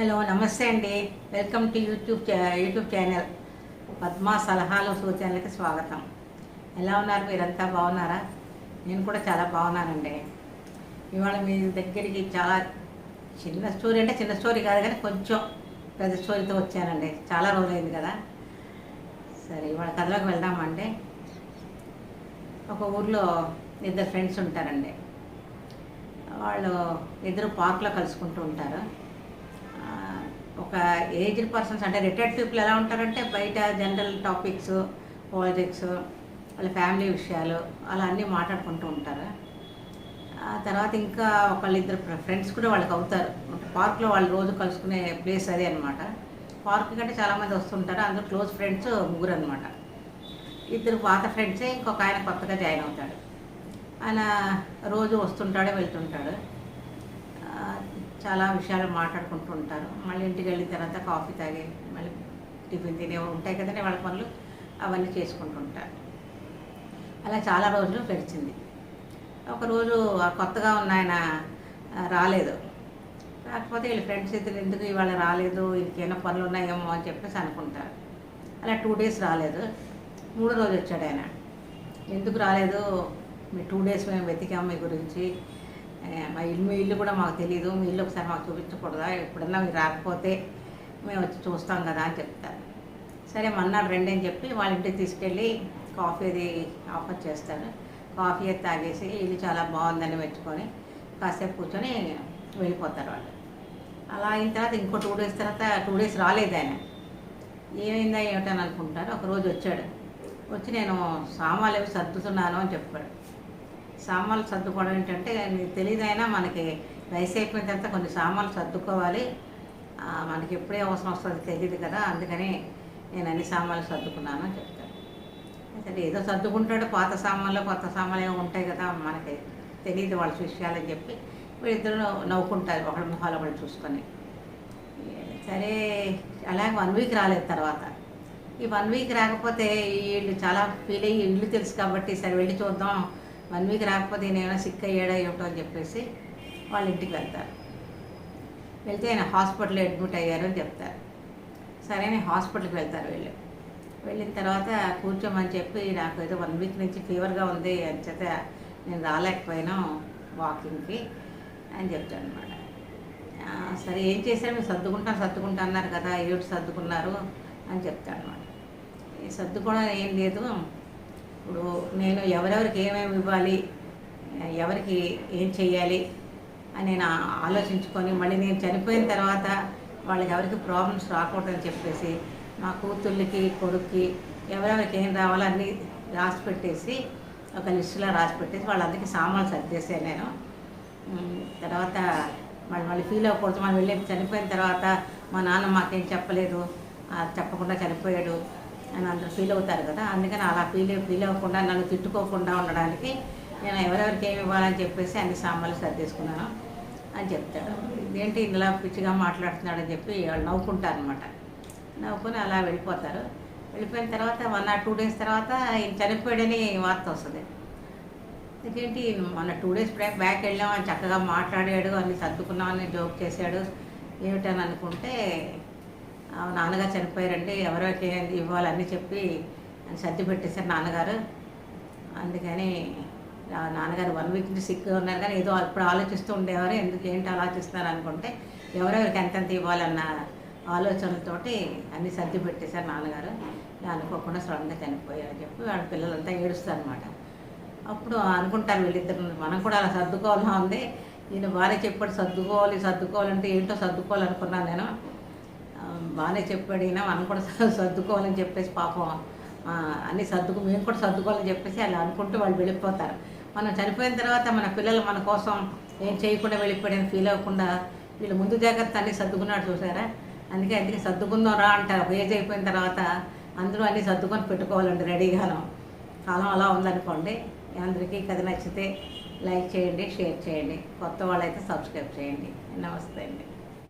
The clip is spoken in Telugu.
హలో నమస్తే అండి. వెల్కమ్ టు యూట్యూబ్ చా- యూట్యూబ్ ఛానల్. పద్మా సలహాలు సూచనలకి స్వాగతం. ఎలా ఉన్నారు మీరంతా? బాగున్నారా? నేను కూడా చాలా బాగున్నానండి. ఇవాళ మీ దగ్గరికి చాలా చిన్న స్టోరీ అంటే చిన్న స్టోరీ కాదు కానీ కొంచెం పెద్ద స్టోరీతో వచ్చానండి. చాలా రోజులైంది కదా. సరే ఇవాళ కథలోకి వెళ్దామండి. ఒక ఊర్లో ఇద్దరు ఫ్రెండ్స్ ఉంటారండి. వాళ్ళు ఇద్దరు పార్క్లో కలుసుకుంటూ ఉంటారు. ఒక ఏజ్డ్ పర్సన్స్ అంటే రిటైర్డ్ పీపుల్ ఎలా ఉంటారంటే బయట జనరల్ టాపిక్స్ పాలిటిక్స్ వాళ్ళ ఫ్యామిలీ విషయాలు అలా అన్నీ మాట్లాడుకుంటూ ఉంటారు. ఆ తర్వాత ఇంకా ఒకళ్ళిద్దరు ఫ్రెండ్స్ కూడా వాళ్ళకి అవుతారు. పార్క్లో వాళ్ళు రోజు కలుసుకునే ప్లేస్ అదే అనమాట పార్క్ కంటే చాలామంది వస్తుంటారు అందరూ క్లోజ్ ఫ్రెండ్స్ ముగ్గురు అనమాట ఇద్దరు పాత ఫ్రెండ్సే ఇంకొక ఆయన కొత్తగా జాయిన్ అవుతాడు. ఆయన రోజు వస్తుంటాడు వెళ్తుంటాడు. చాలా విషయాలు మాట్లాడుకుంటూ ఉంటారు. మళ్ళీ ఇంటికి వెళ్ళిన తర్వాత కాఫీ తాగి మళ్ళీ టిఫిన్ తినే ఉంటాయి కదండి వాళ్ళ పనులు అవన్నీ చేసుకుంటూ ఉంటారు. అలా చాలా రోజులు గడిచింది. ఒకరోజు ఆ కొత్తగా ఉన్న ఆయన రాలేదు. రాకపోతే వీళ్ళ ఫ్రెండ్స్ ఇద్దరు ఎందుకు ఇవాళ రాలేదు ఇంకేమైనా పనులు ఉన్నాయేమో అని చెప్పేసి అనుకుంటారు. అలా టూ డేస్ రాలేదు. మూడో రోజు వచ్చాడు ఆయన. ఎందుకు రాలేదు? మీ టూ డేస్ మేము వెతికాము మీ గురించి. మా ఇల్లు మీ ఇల్లు కూడా మాకు తెలియదు మీ ఇల్లు ఒకసారి మాకు చూపించకూడదా? ఎప్పుడన్నా మీరు రాకపోతే మేము వచ్చి చూస్తాం కదా అని చెప్తారు. సరే మన్నాడు రండి అని చెప్పి వాళ్ళ ఇంటికి తీసుకెళ్ళి కాఫీ అది ఆఫర్ చేస్తాను కాఫీ అది తాగేసి ఇల్లు చాలా బాగుందని మెచ్చుకొని కాసేపు కూర్చొని వెళ్ళిపోతారు వాళ్ళు. అలా అయిన తర్వాత ఇంకో టూ డేస్ తర్వాత టూ డేస్ రాలేదు ఆయన. ఏమైందా ఏమిటని అనుకుంటారు. ఒక రోజు వచ్చాడు. వచ్చి నేను సామాన్లు అవి సర్దుతున్నాను అని చెప్పాడు. సామాన్లు సర్దుకోవడం ఏంటంటే తెలియదైనా మనకి వయసు అయిపోయిన తర్వాత కొన్ని సామాన్లు సర్దుకోవాలి. మనకి ఎప్పుడే అవసరం వస్తుంది తెలియదు కదా అందుకని నేను అన్ని సామాన్లు సర్దుకున్నాను అని చెప్తాను. సరే ఏదో సర్దుకుంటాడు పాత సామాన్లు కొత్త సామాన్లు ఏమో ఉంటాయి కదా మనకి తెలియదు వాళ్ళ విషయాలని చెప్పి వీళ్ళిద్దరు నవ్వుకుంటారు ఒకళ్ళ మొహాలు ఒకళ్ళు చూసుకొని. సరే అలాగే వన్ వీక్ రాలేదు తర్వాత. ఈ వన్ వీక్ రాకపోతే వీళ్ళు చాలా ఫీల్ అయ్యి ఇల్లు తెలుసు కాబట్టి సరే వెళ్ళి చూద్దాం వన్ వీక్ రాకపోతే నేనేమైనా సిక్ అయ్యాడో ఏమిటో అని చెప్పేసి వాళ్ళ ఇంటికి వెళ్తారు. వెళ్తే ఆయన హాస్పిటల్లో అడ్మిట్ అయ్యారు అని చెప్తారు. సరే నేను హాస్పిటల్కి వెళ్తారు వీళ్ళు. వెళ్ళిన తర్వాత కూర్చోమని చెప్పి నాకు ఏదో వన్ వీక్ నుంచి ఫీవర్గా ఉంది అని చేత నేను రాలేకపోయినా వాకింగ్కి అని చెప్తాను అనమాట సరే ఏం చేశారు? మీరు సర్దుకుంటాను సర్దుకుంటా అన్నారు కదా ఏమిటి సర్దుకున్నారు అని చెప్తాను అనమాట సర్దుకోవడం ఏం లేదు. ఇప్పుడు నేను ఎవరెవరికి ఏమేమి ఇవ్వాలి ఎవరికి ఏం చెయ్యాలి అని నేను ఆలోచించుకొని మళ్ళీ నేను చనిపోయిన తర్వాత వాళ్ళకి ఎవరికి ప్రాబ్లమ్స్ రాకూడదని చెప్పేసి మా కూతుళ్ళకి కొడుక్కి ఎవరెవరికి ఏం రావాలో అన్నీ రాసి పెట్టేసి ఒక లిస్టులో రాసి పెట్టేసి వాళ్ళందరికీ సామాన్లు సర్దేశాను నేను. తర్వాత వాళ్ళు మళ్ళీ ఫీల్ అవ్వకూడదు. మనం వెళ్ళి చనిపోయిన తర్వాత మా నాన్న మాకేం చెప్పలేదు. చెప్పకుండా చనిపోయాడు. అని అందరూ ఫీల్ అవుతారు కదా. అందుకని అలా ఫీల్ ఫీల్ అవ్వకుండా నన్ను తిట్టుకోకుండా ఉండడానికి నేను ఎవరెవరికి ఏమి ఇవ్వాలని చెప్పేసి అన్ని సామాన్లు సర్దేసుకున్నాను అని చెప్తాడు. ఇదేంటి ఇలా పిచ్చిగా మాట్లాడుతున్నాడు అని చెప్పి వాళ్ళు నవ్వుకుంటారు అనమాట నవ్వుకొని అలా వెళ్ళిపోతారు. వెళ్ళిపోయిన తర్వాత వన్ ఆర్ టూ డేస్ తర్వాత ఈయన చనిపోయాడని వార్త వస్తుంది. ఇదేంటి మొన్న టూ డేస్ బ్యాక్ బ్యాక్ వెళ్ళాం అని చక్కగా మాట్లాడాడు అన్ని సర్దుకున్నామని జోక్ చేశాడు ఏమిటని అనుకుంటే నాన్నగారు చనిపోయారండి ఎవరెవరికి ఇవ్వాలని చెప్పి సర్ది పెట్టేశారు నాన్నగారు. అందుకని నాన్నగారు వన్ వీక్ నుంచి సిక్ ఉన్నారు కానీ ఏదో అప్పుడు ఆలోచిస్తూ ఉండేవారు. ఎందుకు ఏంటి ఆలోచిస్తున్నారు అనుకుంటే ఎవరెవరికి ఎంతెంత ఇవ్వాలన్న ఆలోచనలతోటి అన్ని సర్ది పెట్టేశారు నాన్నగారు. అనుకోకుండా సడన్గా చనిపోయారని చెప్పి వాళ్ళ పిల్లలంతా ఏడుస్తారు అనమాట అప్పుడు అనుకుంటారు వీళ్ళిద్దరు మనం కూడా అలా సర్దుకోవాలా ఉంది. ఈయన బాగానే చెప్పాడు సర్దుకోవాలి సర్దుకోవాలంటే ఏంటో సర్దుకోవాలనుకున్నాను నేను. బాగానే చెప్పాడు ఈయన మనం కూడా సర్దుకోవాలని చెప్పేసి పాపం అన్ని సర్దుకు మేము కూడా సర్దుకోవాలని చెప్పేసి అలా అనుకుంటూ వాళ్ళు వెళ్ళిపోతారు. మనం చనిపోయిన తర్వాత మన పిల్లలు మన కోసం ఏం చేయకుండా వెళ్ళిపోయాడని ఫీల్ అవ్వకుండా వీళ్ళు ముందు జాగ్రత్త అన్ని సర్దుకున్నాడు చూసారా? అందుకే అందుకే సర్దుకుందాం రా అంటారు ఒక ఏజ్ అయిపోయిన తర్వాత అందరూ అన్ని సర్దుకొని పెట్టుకోవాలండి రెడీగాను. కాలం అలా ఉందనుకోండి అందరికీ కథ నచ్చితే లైక్ చేయండి షేర్ చేయండి. కొత్త వాళ్ళైతే సబ్స్క్రైబ్ చేయండి. నమస్తే అండి.